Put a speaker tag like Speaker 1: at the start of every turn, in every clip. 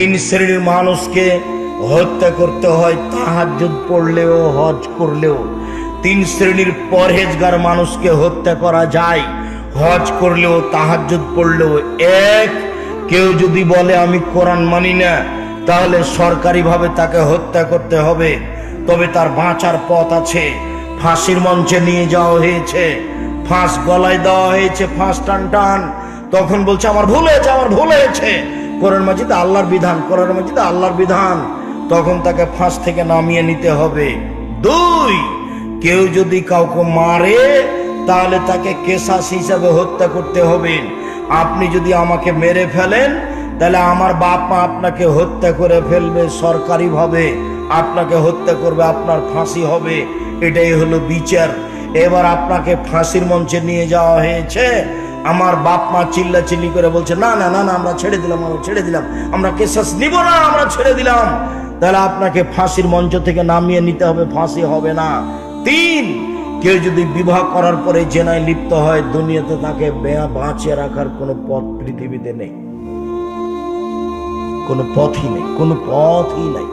Speaker 1: তিন শ্রেণির মানুষকে হত্যা করতে হয়, তাহাজ্জুদ পড়লেও, হজ করলেও। তিন শ্রেণির পরহেজগার মানুষকে হত্যা করা যায়, হজ করলেও, তাহাজ্জুদ পড়লেও। এক, কেউ যদি বলে, আমি কোরআন মানি না তাহলে সরকারিভাবে তাকে হত্যা করতে হবে। তবে তার বাঁচার পথ আছে। ফাঁসির মঞ্চে নিয়ে যাওয়া হয়েছে। ফাঁস গলায় দেওয়া হয়েছে, ফাঁস টান টান তখন বলছে, আমার ভুল হয়েছে, আমার ভুল হয়েছে। কোরআন মাজিদ আল্লাহর বিধান কোরআন মাজিদ আল্লাহর বিধান। তখন তাকে ফাঁস থেকে নামিয়ে নিতে হবে। দুই, কেউ যদি কাউকে মারে, তাহলে তাকে কেসাস হিসাবে হত্যা করতে হবে। আপনি যদি আমাকে মেরে ফেলেন, তাহলে আমার বাপ মা আপনাকে হত্যা করে ফেলবে সরকারিভাবে। আপনাকে হত্যা করবে, আপনার ফাঁসি হবে। এটাই হলো বিচার। এবার আপনাকে ফাঁসির মঞ্চে নিয়ে যাওয়া হয়েছে। আমার বাপ মা চিল্লা চিল্লি করে বলছে, না না না না, আমরা ছেড়ে দিলাম, আমরা ছেড়ে দিলাম, আমরা কেসাস নিব না, আমরা ছেড়ে দিলাম। তাহলে আপনাকে ফাঁসির মঞ্চ থেকে নামিয়ে নিতে হবে, ফাঁসি হবে না। তিন, কেউ যদি বিবাহ করার পরে জেনায় লিপ্ত হয়, দুনিয়াতে তাকে বাঁচিয়ে রাখার কোনো পথ পৃথিবীতে নেই। কোনো পথই নেই, কোনো পথই নাই।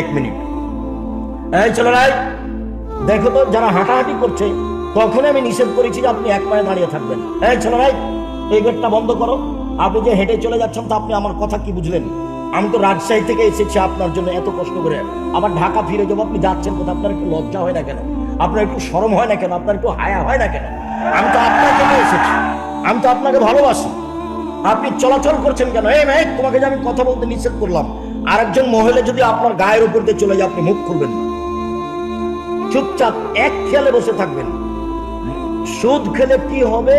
Speaker 1: এক মিনিট। এই চলো রাই দেখো তো, যারা হাঁটাহাঁটি করছে তখন আমি নিষেধ করেছি যে আপনি এক পায়ে দাঁড়িয়ে থাকবেন। হ্যাঁ চলো ভাই, এই গেটটা বন্ধ করো। আপনি যে হেঁটে চলে যাচ্ছেন তো আপনি আমার কথা কি বুঝলেন? আমি তো রাজশাহী থেকে এসেছি আপনার জন্য এত কষ্ট করে। আবার ঢাকা ফিরে যাব, আপনি যাচ্ছেন কোথাও আপনার একটু লজ্জা হয় না কেন? আপনার একটু শরম হয় না কেন? আপনার একটু হায়া হয় না কেন? আমি তো আপনার জন্য এসেছি। আমি তো আপনাকে ভালোবাসি। আপনি চলাচল করছেন কেন? এই মেয়ে, তোমাকে যে আমি কথা বলতে নিষেধ করলাম। আরেকজন মহিলা যদি আপনার গায়ের উপর দিয়ে চলে যায়, আপনি মুখ খুলবেন না। চুপচাপ এক খেয়ালে বসে থাকবেন। সুদ খেলে কি হবে?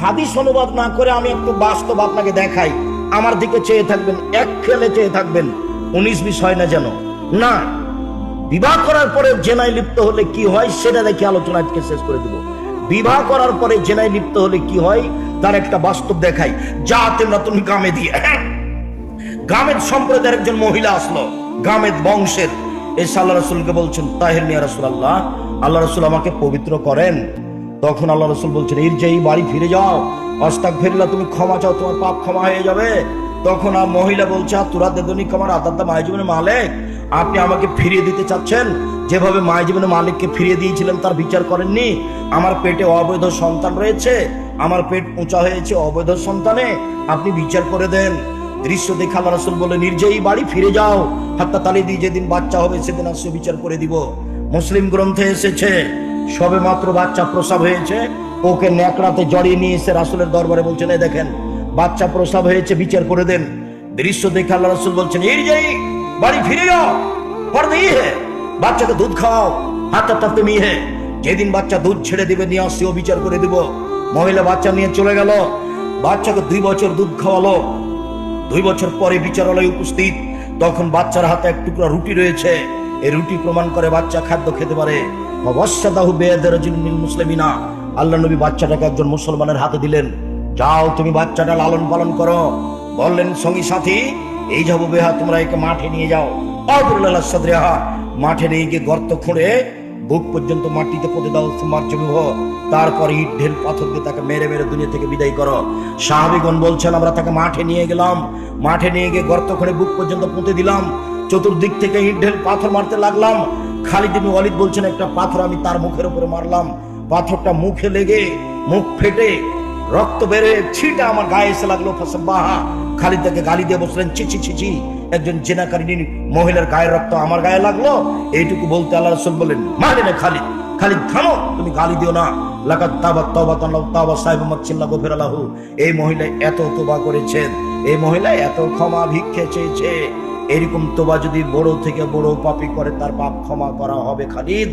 Speaker 1: হাদিস অনুবাদ না করে আমি একটু বাস্তব আপনাকে দেখাই। আমার দিকে চেয়ে থাকবেন, এক খেলে চেয়ে থাকবেন, উনিশ বিশ হয় না যেন। না, বিবাহ করার পরে জেনায় লিপ্ত হলে কি হয় সেটা দেখে আলোচনা আজকে শেষ করে দিব। বিবাহ করার পরে জেনায় লিপ্ত হলে কি হয়? তার একটা বাস্তব দেখাই। যা তোমরা তুমি কামে দিয়ে গামেদ সম্প্রদায়ের একজন মহিলা আসলো, গামেদ বংশের। এসে আল্লাহ রসুলকে বলছেন, তাহের মিয়া রসুল আল্লাহ আল্লাহ রসুল আমাকে পবিত্র করেন। তখন আল্লাহ রসুল বলছেন এর যে বাড়ি ফিরে যাও অস্তাক ফিরলা তুমি ক্ষমা চাও, তোমার পাপ ক্ষমা হয়ে যাবে। তখন আর মহিলা বলছে, আর তোরা দেদনি কামার আদাদ্দা মায়ের মালিক, আপনি আমাকে ফিরিয়ে দিতে চাচ্ছেন? যেভাবে মায়ের জীবনের মালিককে ফিরিয়ে দিয়েছিলেন, তার বিচার করেননি। আমার পেটে অবৈধ সন্তান রয়েছে, আমার পেট উঁচা হয়েছে অবৈধ সন্তানে, আপনি বিচার করে দেন। দৃশ্য দেখে আল্লাহ রাসুল বলে নির্জয়ী বাড়ি ফিরে যাও হাত্তা তালি দিয়ে যেদিন বাচ্চা হবে, সেদিন আসছে বিচার করে দিব। মুসলিম গ্রন্থে এসেছে সবে মাত্র বাচ্চা প্রসাব হয়েছে। ওকে ন্যাকড়াতে জড়িয়ে নিয়ে এসে রাসুলের দরবারে বলছেন, এই দেখেন, বাচ্চা প্রসাব হয়েছে, বিচার করে দেন। দৃশ্য দেখে আল্লাহ রাসুল বলছেন, এই যাই বাড়ি ফিরে যাও ফর্দ ই হে, বাচ্চাকে দুধ খাও হাতটা তাতে মি হে। যেদিন বাচ্চা দুধ ছেড়ে দিবে, নিয়ে আসছি, ও বিচার করে দিব। মহিলা বাচ্চা নিয়ে চলে গেল। বাচ্চাকে দুই বছর দুধ খাওয়ালো। দুই বছর পরে বিচারালয়ে উপস্থিত। তখন বাচ্চার হাতে এক টুকরা রুটি রয়েছে। এই রুটি প্রমাণ করে বাচ্চা খাদ্য খেতে পারে। অবশ্যদাহু বেয়াদের জিন্নিল মুসলিমিনা। আল্লাহ নবী বাচ্চাটাকে একজন মুসলমানের হাতে দিলেন। যাও তুমি বাচ্চাটা লালন পালন করো। বললেন, সঙ্গী সাথী, এই যাব বেহা, তোমরা একে মাঠে নিয়ে যাও। অবরুল্লাহ সাদরেহা, মাঠে নিয়ে গিয়ে গর্ত খুঁড়ে বুক পর্যন্ত মাটিতে পুঁতে দাও তোমার জমিহ তারপর ইট, ঢেল, পাথর দিয়ে তাকে মেরে মেরে দুনিয়া থেকে বিদায় করো। সাহাবিগণ বলছেন, আমরা তাকে মাঠে নিয়ে গেলাম। মাঠে নিয়ে গিয়ে গর্ত খুঁড়ে বুক পর্যন্ত পুঁতে দিলাম। চতুর্দিক থেকে ইট ঢেল পাথর মারতে লাগলাম। খালিদ ইবনে ওয়ালিদ বলছেন, একটা পাথর আমি তার মুখের উপরে মারলাম। পাথরটা মুখে লেগে মুখ ফেটে রক্ত বেড়ে ছিটা আমার গায়ে এসে লাগল বাহা। খালিদ তাকে গালি দিয়ে বসলেন চিচি চিচি একজন জেনাকারিনী মহিলার গায়ের রক্ত আমার গায়ে লাগল? এইটুকু বলতে আল্লাহ রসুল বললেন মানে না খালিদ। খালিদ, থামো, তুমি গালি দিও না। লাকাত তাবাত তাওবাত আল্লাহ তাওবা সাহেব মাকসিল্লাহ গফির আল্লাহু এই মহিলা এত তোবা করেছেন, এই মহিলা এত ক্ষমা ভিক্ষে চেয়েছে। এরকম তোবা যদি বড় থেকে বড় পাপি করে, তার পাপ ক্ষমা করা হবে খালিদ।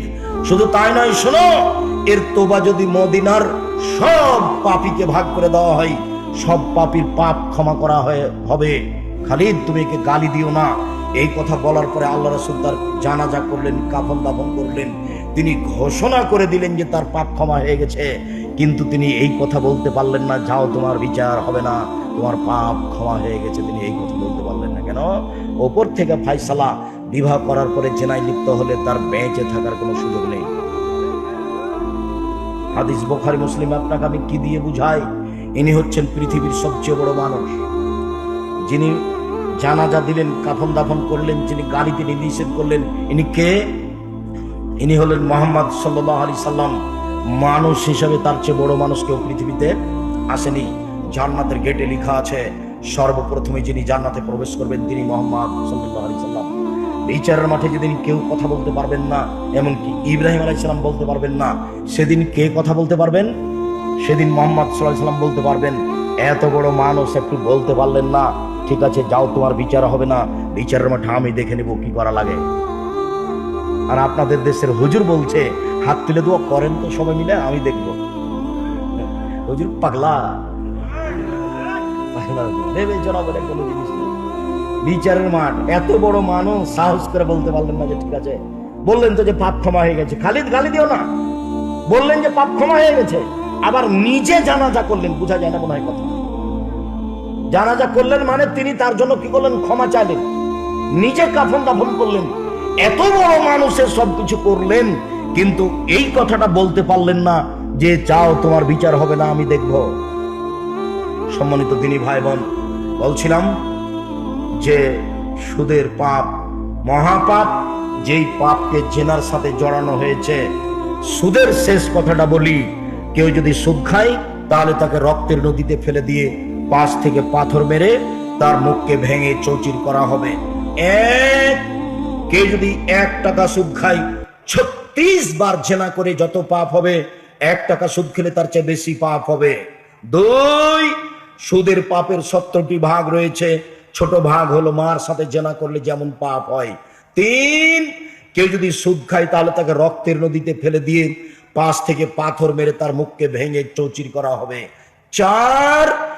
Speaker 1: শুধু তাই নয়, শোনো, এর তোবা যদি মদিনার সব পাপীকে ভাগ করে দেওয়া হয়, সব পাপীর পাপ ক্ষমা করা হয়ে, হবে। খালিদ, তুমি একে গালি দিও না। এই কথা বলার পরে আল্লাহ রসুল তার জানাজা করলেন, কাফন দাফন করলেন। তিনি ঘোষণা করে দিলেন যে তার পাপ ক্ষমা হয়ে গেছে। কিন্তু তিনি এই কথা বলতে পারলেন না, যাও, তোমার বিচার হবে না, তোমার পাপ ক্ষমা হয়ে গেছে, তিনি এই কথা কেন? ওপর থেকে ফাইসালা বিবাহ করার পরে জেনায় লিপ্ত হলে তার বেঁচে থাকার কোনো সুযোগ নেই। হাদিস বোখারি, মুসলিম, আপনাকে আমি কি দিয়ে বুঝাই? ইনি হচ্ছেন পৃথিবীর সবচেয়ে বড় মানুষ। যিনি জানাজা দিলেন, কাফন দাফন করলেন, যিনি গাড়িতে নিষেধ করলেন, ইনি কে? ইনি হলেন মোহাম্মদ সাল্লাহ আলি সাল্লাম। মানুষ হিসেবে তার চেয়ে বড় মানুষ কেউ পৃথিবীতে আসেনি। জান্নাতের গেটে লেখা আছে সর্বপ্রথমে যিনি জান্নাতে প্রবেশ করবেন, তিনি মোহাম্মদ সাল্লাহ আলি সাল্লাম। বিচারের মাঠে যেদিন কেউ কথা বলতে পারবেন না, এমনকি ইব্রাহিম আলাইসাল্লাম বলতে পারবেন না, সেদিন কে কথা বলতে পারবেন? সেদিন মোহাম্মদ সাল্লাহ সাল্লাম বলতে পারবেন, এত বড় মানুষ একটু বলতে পারলেন না, ঠিক আছে, যাও, তোমার বিচার হবে না, বিচারের মাঠে আমি দেখে নেব কি করা লাগে। আর আপনাদের দেশের হুজুর বলছে, হাত তুলে দোয়া করেন তো সবাই মিলে, আমি দেখব। হুজুর পাগলা। বিচারের মাঠ। এত বড় মানুষ সাহস করে বলতে পারলেন না যে ঠিক আছে। বললেন তো যে পাপ ক্ষমা হয়ে গেছে। খালি গালি দিও না। বললেন যে পাপ ক্ষমা হয়ে গেছে। আবার নিজে জানাজা করলেন, বোঝা যায় না মনে হয় কথা। করলেন মানে তিনি তার জন্য কি করলেন? ক্ষমা চাইলেন। নিজে কাফন দাফন করলেন। এত বড় মানুষের সবকিছু করলেন, কিন্তু এই কথাটা বলতে পারলেন না যে, চাও, তোমার বিচার হবে না, আমি দেখব। সম্মানিত তিনি ভাই বোন বলছিলাম যে সুদের পাপ, মহাপাপ, যেই পাপকে জেনার সাথে জড়ানো হয়েছে, সুদের শেষ কথাটা বলি, কেউ যদি সুদ খায়, তাহলে তাকে রক্তের নদীতে ফেলে দিয়ে পাশ থেকে পাথর মেরে তার মুখকে ভেঙে চৌচির করা হবে। এক, কেউ যদি এক টাকা সুদ খায়, ছত্রিশ বার জেনা করে যত পাপ হবে, এক টাকা সুদ খেলে তার চেয়ে বেশি পাপ হবে। দুই সুদের পাপের সত্তরটি ভাগ রয়েছে। ছোট ভাগ হলো মার সাথে জেনা করলে যেমন পাপ হয়। তিন, কেউ যদি সুদ খায় তাহলে তাকে রক্তের নদীতে ফেলে দিয়ে পাশ থেকে পাথর মেরে তার মুখকে ভেঙে চৌচির করা হবে। চার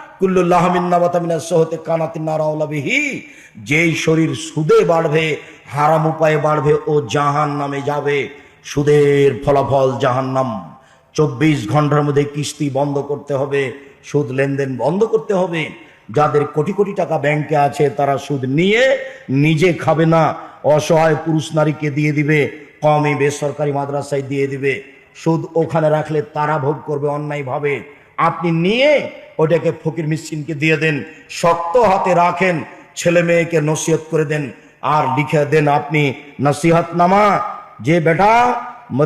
Speaker 1: যেই শরীর সুদে বাড়বে, হারাম উপায়ে বাড়বে ও জাহান নামে যাবে। সুদের ফলাফল জাহান্নাম। চব্বিশ ঘণ্টার মধ্যে কিস্তি বন্ধ করতে হবে। সুদ লেনদেন বন্ধ করতে হবে। যাদের কোটি কোটি টাকা ব্যাংকে আছে, তারা সুদ নিয়ে নিজে খাবে না। অসহায় পুরুষ নারীকে দিয়ে দিবে, কমই বেসরকারি মাদ্রাসায় দিয়ে দিবে। সুদ ওখানে রাখলে তারা ভোগ করবে অন্যায়ভাবে। আপনি নিয়ে ওটাকে ফকির মিসকিনকে দিয়ে দেন, শক্ত হাতে রাখেন, ছেলে মেয়েকে নসিহত করে দেন, আর লিখে দেন আপনি নসিহত নামা যে বেটা,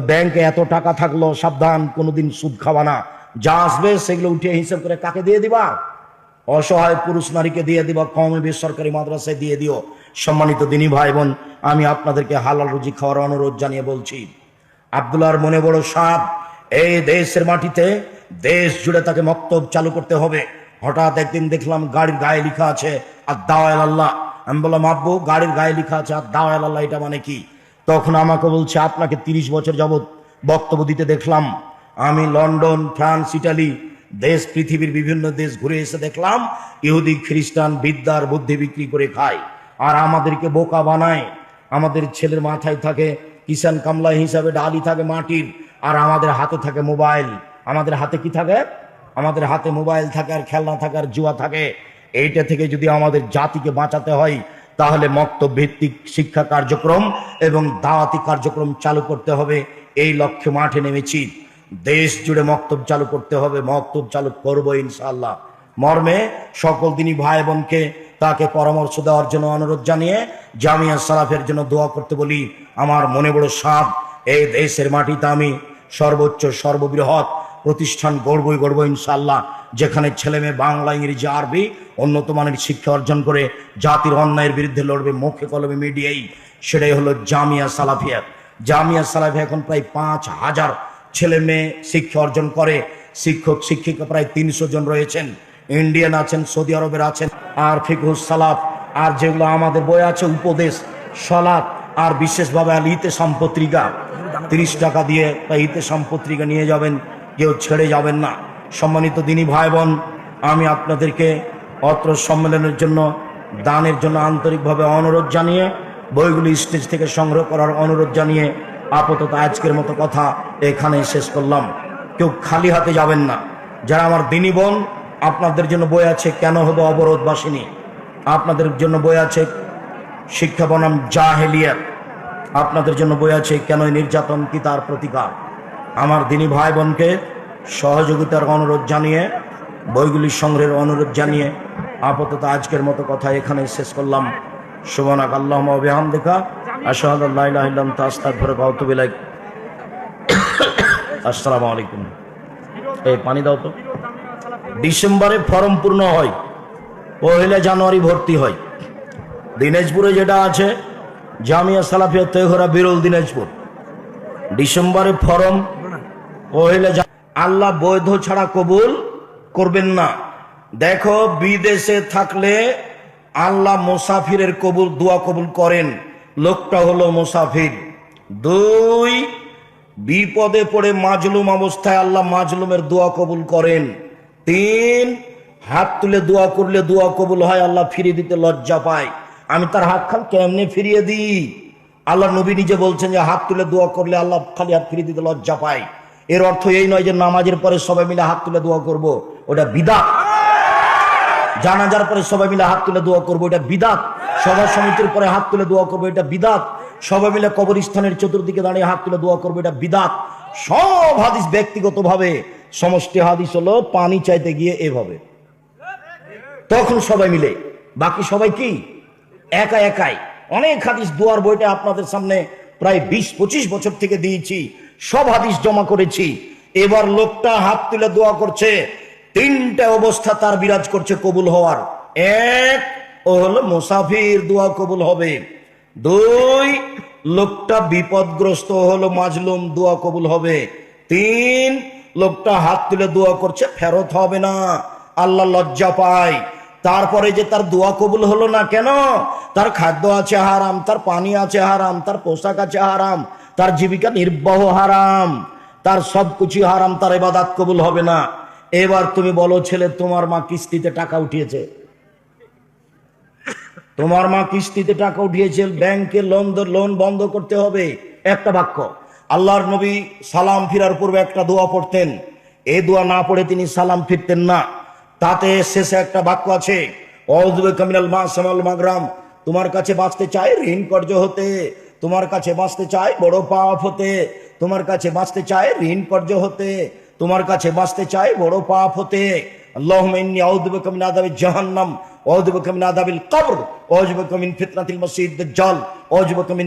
Speaker 1: ব্যাংকে এত টাকা থাকল, সাবধান, কোনোদিন সুদ খাওয়া না। যা আসবে সেগুলো উঠে হিসাব করে কাকে দিয়ে দিবা? অসহায় পুরুষ নারীকে দিয়ে দিবা, কমে বেসরকারি মাদ্রাসায় দিয়ে দিও। সম্মানিত দিনী ভাই বোন আমি আপনাদেরকে হালাল রুজি খাওয়ার অনুরোধ জানিয়ে বলছি। আবদুল্লাহর মনে বড় সাপ এই দেশের মাটিতে দেশ জুড়ে তাকে মক্তব চালু করতে হবে। হঠাৎ একদিন দেখলাম গাড়ির গায়ে লেখা আছে আর দাওয়াল আল্লাহ। আমি বললাম, আব্বু, গাড়ির গায়ে লেখা আছে আর দাওয়াল আল্লাহ, এটা মানে কি? তখন আমাকে বলছে, আপনাকে তিরিশ বছর যাবৎ বক্তব্য দিতে দেখলাম। আমি লন্ডন, ফ্রান্স, ইটালি দেশ, পৃথিবীর বিভিন্ন দেশ ঘুরে এসে দেখলাম, ইহুদি, খ্রিস্টান, বিদ্যার বুদ্ধি বিক্রি করে খায়। আর আমাদেরকে বোকা বানায়। আমাদের ছেলের মাথায় থাকে কিষান কামলা হিসাবে ডালি থাকে মাটির, আর আমাদের হাতে থাকে মোবাইল। আমাদের হাতে কি থাকে? আমাদের হাতে মোবাইল থাকে, আর খেলনা থাকে, আর জুয়া থাকে। এইটা থেকে যদি আমাদের জাতিকে বাঁচাতে হয়, তাহলে ভিত্তিক শিক্ষা কার্যক্রম এবং দাওয়াতি কার্যক্রম চালু করতে হবে। এই লক্ষ্যে মাঠে নেমেছি। দেশ জুড়ে মক্তব চালু করতে হবে, মক্তব চালু করব ইনশাল্লাহ মর্মে সকল দিনই ভাই বোনকে তাকে পরামর্শ দেওয়ার জন্য অনুরোধ জানিয়ে জামিয়া সালাফের জন্য দোয়া করতে বলি। আমার মনে বড় সাপ এই দেশের মাটিতে আমি সর্বোচ্চ, সর্ববৃহৎ প্রতিষ্ঠান গড়বই, গড়ব ইনশাল্লাহ যেখানে ছেলে মেয়ে বাংলা, ইংরেজি, আরবি উন্নত মানের শিক্ষা অর্জন করে জাতির অন্যায়ের বিরুদ্ধে লড়বে মুখে কলমে মিডিয়াই। সেটাই হলো জামিয়া সালাফিয়া জামিয়া সালাফিয়া এখন প্রায় পাঁচ হাজার ছেলে মেয়ে শিক্ষা অর্জন করে। শিক্ষক, শিক্ষিকা প্রায় তিনশো জন রয়েছেন। ইন্ডিয়ান আছেন, সৌদি আরবের আছেন, আর ফিকুস সালাফ, আর যেগুলো আমাদের বই আছে, উপদেশ সলাৎ আর বিশেষভাবে আল ইতে সম্পত্রিকা তিরিশ টাকা দিয়ে বা ইতে সম্পত্রিকা নিয়ে যাবেন, কেউ ছেড়ে যাবেন না। সম্মানিত দিনী ভাই বোন আমি আপনাদেরকে অত্র সম্মেলনের জন্য, দানের জন্য আন্তরিকভাবে অনুরোধ জানিয়ে, বইগুলি স্টেজ থেকে সংগ্রহ করার অনুরোধ জানিয়ে আপাতত আজকের মতো কথা এখানেই শেষ করলাম। কেউ খালি হাতে যাবেন না। যারা আমার দিনী বোন, আপনাদের জন্য বই আছে কেন হব অবরোধবাসিনী? আপনাদের জন্য বই আছে শিক্ষা বনাম জাহেলিয়াত। আপনাদের জন্য বই আছে কেন নির্যাতন কি তার প্রতিকার? আমার দিনী ভাই বোনকে সহযোগিতার অনুরোধ জানিয়ে, বইগুলি সংগ্রহের অনুরোধ জানিয়ে আপাতত আজকের মতো কথা এখানেই শেষ করলাম। সুবনাক আল্লাহ বিহাম দেখা আশাহাদাল্লাহ ইলাহিল্লাম তাস্তাক ভরে গাউতুবিলাইক আসসালামু আলাইকুম। এই পানি দাও তো। ডিসেম্বরে ফর্ম পূর্ণ হয় পহেলা জানুয়ারি ভর্তি হয়। দিনাজপুরে যেটা আছে, জামিয়া সালাফিয়া তেহরা বিরল দিনাজপুর। ডিসেম্বরে ফর্ম পহেলা আল্লাহ বৈধ ছাড়া কবুল করবেন না। দেখো বিদেশে থাকলে আল্লাহ মুসাফিরের কবুল, দোয়া কবুল করেন। লোকটা হলো মুসাফির। দুই, বিপদে পড়ে মাজলুম অবস্থায় আল্লাহ মাজলুমের দোয়া কবুল করেন। তিন, হাত তুলে দোয়া করলে দোয়া কবুল হয়, আল্লাহ ফিরিয়ে দিতে লজ্জা পায়। আমি তার হাত খান কেমনে ফিরিয়ে দিই? আল্লাহ নবী নিজে বলছেন যে হাত তুলে দোয়া করলে আল্লাহ খালি হাত ফিরিয়ে দিতে লজ্জা পায়। এর অর্থ এই নয় যে নামাজের পরে সবাই মিলে হাত তুলে দোয়া করব। ওটা বিদাত। জানাজার পরে সবাই মিলে হাত তুলে দোয়া করব, এটা বিদাত। সভা সমিতির পরে হাত তুলে দোয়া করব, এটা বিদাত। সবাই মিলে কবরস্থানের চতুর্দিকে দাঁড়িয়ে হাত তুলে দোয়া করব, এটা বিদাত। সব হাদিস ব্যক্তিগতভাবে সমষ্টি হাদিস হলো পানি চাইতে গিয়ে এভাবে। তখন সবাই মিলে, বাকি সবাই কি? একা একাই। অনেক হাদিস দোয়ার বইটা আপনাদের সামনে প্রায় বিশ, পঁচিশ বছর থেকে দিয়েছি। সব হাদিস জমা করেছি। এবার লোকটা হাত তুলে দোয়া করছে তিনটা অবস্থা তার বিরাজ করছে কবুল হওয়ার। এক ও হলো মুসাফির দোয়া কবুল হবে। দুই, লোকটা বিপদগ্রস্ত হলো মাজলুম দোয়া কবুল হবে। তিন, লোকটা হাত তুলে দোয়া করছে, ফেরত হবে না। আল্লাহ লজ্জা পায়। তারপরে যে তার দোয়া কবুল হলো না কেন? তার খাদ্য আছে হারাম, তার পানি আছে হারাম, তার পোশাক আছে হারাম, তার জীবিকা নির্বাহ হারাম, তার সব কিছু হারাম, তার এবাদাত কবুল হবে না। এবার তুমি বলো, ছেলে, তোমার মা কিস্তিতে টাকা উঠিয়েছে? তোমার মা কিস্তিতে টাকা উঠিয়েছে, ব্যাংকে লোন লোন বন্ধ করতে হবে। একটা বাক্য, আল্লাহর নবী সালাম ফিরার পূর্বে একটা দোয়া পড়তেন। এই দোয়া না পড়ে তিনি সালাম ফিরতেন না। তাতে শেষে একটা বাক্য আছে অজবে মা মাগরাম। তোমার কাছে বাঁচতে চাই, ঋণ কর্য হতে। তোমার কাছে বাঁচতে চাই, বড় পাপ হতে। তোমার কাছে বাঁচতে চাই, ঋণ কর্য হতে। তোমার কাছে বাঁচতে চাই, বড় পাপ হতে। ফিতনাতিল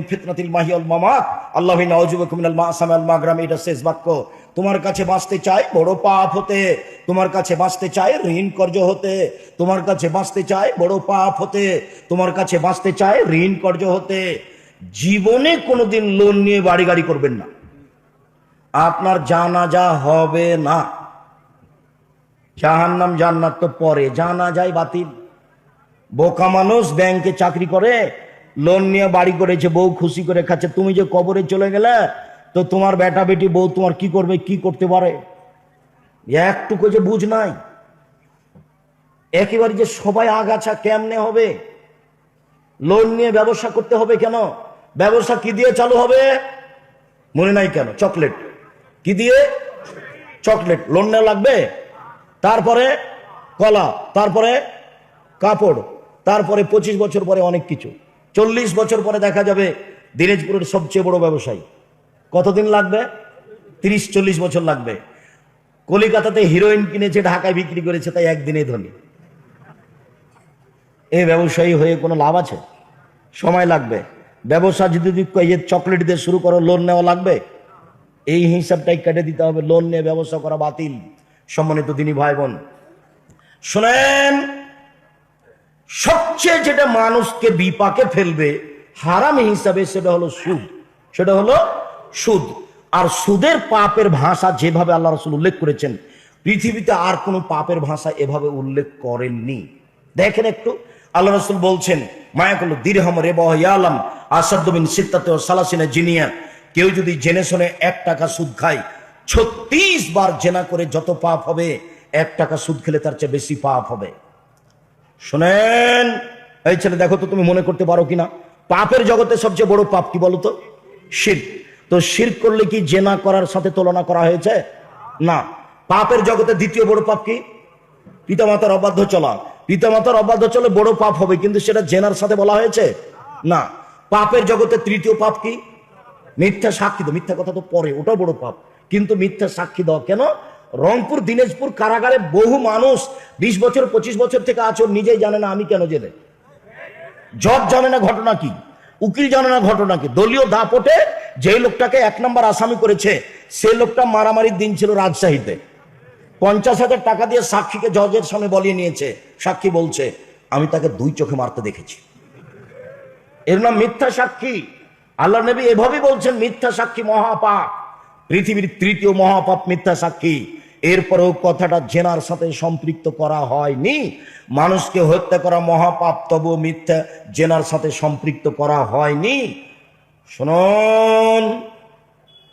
Speaker 1: ফিতনাতিল বাক্য। তোমার কাছে বাঁচতে চাই, বড় পাপ হতে। তোমার কাছে বাঁচতে চাই, ঋণ কর্য হতে। তোমার কাছে বাঁচতে চাই, বড় পাপ হতে। তোমার কাছে বাঁচতে চাই, ঋণ কর্য হতে। জীবনে কোনোদিন লোন নিয়ে বাড়ি গাড়ি করবেন না। আপনার জানাজা হবে না। জাহান্নাম জান্নাত তো পরে জানা যায় বাতিল। বোকা মানুষ ব্যাংকে চাকরি করে লোন নিয়ে বাড়ি করেছে, বউ খুশি করে খাচ্ছে, তুমি যে কবরে চলে গেলে, তো তোমার বেটা বেটি বউ তোমার কি করবে, কি করতে পারে? একটুকু যে বুঝ নাই। একেবারে যে সবাই আগাছা কেমনে হবে? লোন নিয়ে ব্যবসা করতে হবে কেন? ব্যবসা কি দিয়ে চালু হবে? মনে নাই কেন? চকলেট। কি দিয়ে? চকলেট। লোন নেওয়া লাগবে? তারপরে কলা, তারপরে কাপড়, তারপরে পঁচিশ বছর পরে অনেক কিছু। চল্লিশ বছর পরে দেখা যাবে দিনাজপুরের সবচেয়ে বড় ব্যবসায়ী। কতদিন লাগবে? তিরিশ, চল্লিশ বছর লাগবে। কলিকাতাতে হিরোইন কিনেছে, ঢাকায় বিক্রি করেছে, তাই একদিনে ধনী। এই ব্যবসায়ী হয়ে কোনো লাভ আছে? সময় লাগবে। ব্যবসা যদি চকলেট দিয়ে শুরু করো, লোন নেওয়া লাগবে? এই হিসাবটাই কেটে দিতে হবে। লোন নিয়ে ব্যবসা করা বাতিল। সম্মানিত দিনী ভাই বোন শোনেন, সবচেয়ে যেটা মানুষকে বিপাকে ফেলবে, হারাম হিসাবে সেটা হলো সুদ। সেটা হলো সুদ। আর সুদের পাপের ভাষা যেভাবে আল্লাহ রসুল উল্লেখ করেছেন, পৃথিবীতে আর কোনো পাপের ভাষা এভাবে উল্লেখ করেননি। দেখেন একটু, আল্লাহ রসুল বলছেন মায়াকুল রে বহাম আসাদ্দিন সিত্তাতে সালাসিনা জিনিয়া। কেউ যদি জেনে শুনে এক টাকা সুদ খায়, ছত্রিশ বার জেনা করে যত পাপ হবে, এক টাকা সুদ খেলে তার চেয়ে বেশি পাপ হবে। শোনেন, এই ছেলে দেখো তো তুমি মনে করতে পারো কিনা? পাপের জগতে সবচেয়ে বড় পাপ কি বলতো শির। তো শির করলে কি জেনা করার সাথে তুলনা করা হয়েছে? না। পাপের জগতে দ্বিতীয় বড় পাপ কি? পিতামাতার অবাধ্য চলা। পিতামাতার অবাধ্য চলে বড় পাপ হবে, কিন্তু সেটা জেনার সাথে বলা হয়েছে? না। পাপের জগতে তৃতীয় পাপ কি? মিথ্যা সাক্ষী দাও, মিথ্যা কথা তো পরে, ওটাও বড় পাপ। কিন্তু মিথ্যা সাক্ষী দাও, কেন? রংপুর, দিনাজপুর কারাগারে বহু মানুষ বিশ বছর, পঁচিশ বছর থেকে আছো নিজেই জানে না আমি কেন জেলে। জজ জানে না ঘটনা কি, উকিল জানে না ঘটনা কি, দলীয় দাপটে যে লোকটাকে এক নম্বর আসামি করেছে সে লোকটা মারামারির দিন ছিল রাজশাহীতে। পঞ্চাশ হাজার টাকা দিয়ে সাক্ষীকে জজের সামনে বলিয়ে নিয়েছে, সাক্ষী বলছে, আমি তাকে দুই চোখে মারতে দেখেছি। এর নাম মিথ্যা সাক্ষী। আল্লাহ নবী এভাবেই বলছেন, মিথ্যা সাক্ষী মহাপাপ। পৃথিবীর তৃতীয় মহাপাপ মিথ্যা সাক্ষী। এরপরেও কথাটা জেনার সাথে সম্পৃক্ত করা হয়নি। মানুষকে হত্যা করা মহাপাপ তবু মিথ্যা জেনার সাথে সম্পৃক্ত করা হয়নি। শুনুন,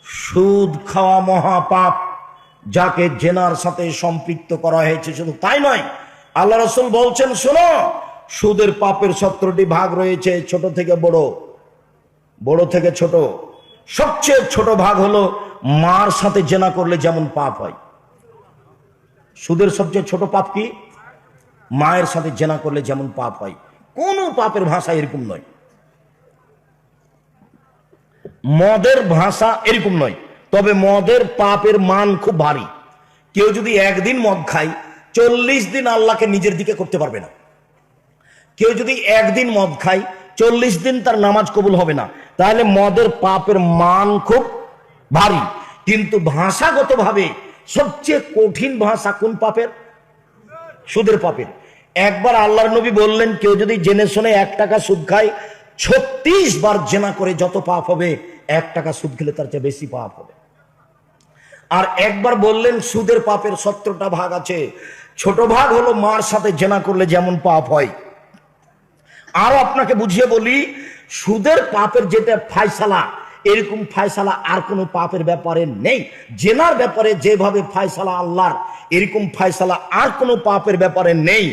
Speaker 1: সুদ খাওয়া মহাপাপ, যাকে জেনার সাথে সম্পৃক্ত করা হয়েছে শুধু তাই নয়, আল্লাহ রসুল বলছেন, শোনো, সুদের পাপের সত্তরটি ভাগ রয়েছে, ছোট থেকে বড়। বড় থেকে ছোট। সবচেয়ে ছোট ভাগ হলো মার সাথে জেনা করলে যেমন পাপ হয়। সুদের সবচেয়ে ছোট পাপ কি? মায়ের সাথে জেনা করলে যেমন পাপ হয়। কোন পাপের ভাষা এরকম নয়। মদের ভাষা এরকম নয়। তবে মদের পাপের মান খুব ভারী। কেউ যদি একদিন মদ খায়, চল্লিশ দিন আল্লাহকে নিজের দিকে করতে পারবে না। কেউ যদি একদিন মদ খায়, চল্লিশ দিন তার নামাজ কবুল হবে না। তাহলে মদের পাপের মান খুব ভারী। কিন্তু ভাষাগতভাবে সবচেয়ে কঠিন ভাষা কোন পাপের? সুদের পাপের। একবার আল্লাহর নবী বললেন, কেউ যদি জেনে শুনে এক টাকা সুদ খায়, ছত্রিশ বার জেনা করে যত পাপ হবে, এক টাকা সুদ খেলে তার চেয়ে বেশি পাপ হবে। আর একবার বললেন, সুদের পাপের সত্তরটা ভাগ আছে। ছোট ভাগ হলো মার সাথে জেনা করলে যেমন পাপ হয়। আরও আপনাকে বুঝিয়ে বলি সুদের পাপের যেটা ফায়সালা, এরকম ফায়সালা আর কোনো পাপের ব্যাপারে নেই। জেনার ব্যাপারে যেভাবে ফায়সালা আল্লাহর, এরকম ফায়সালা আর কোনো পাপের ব্যাপারে নেই।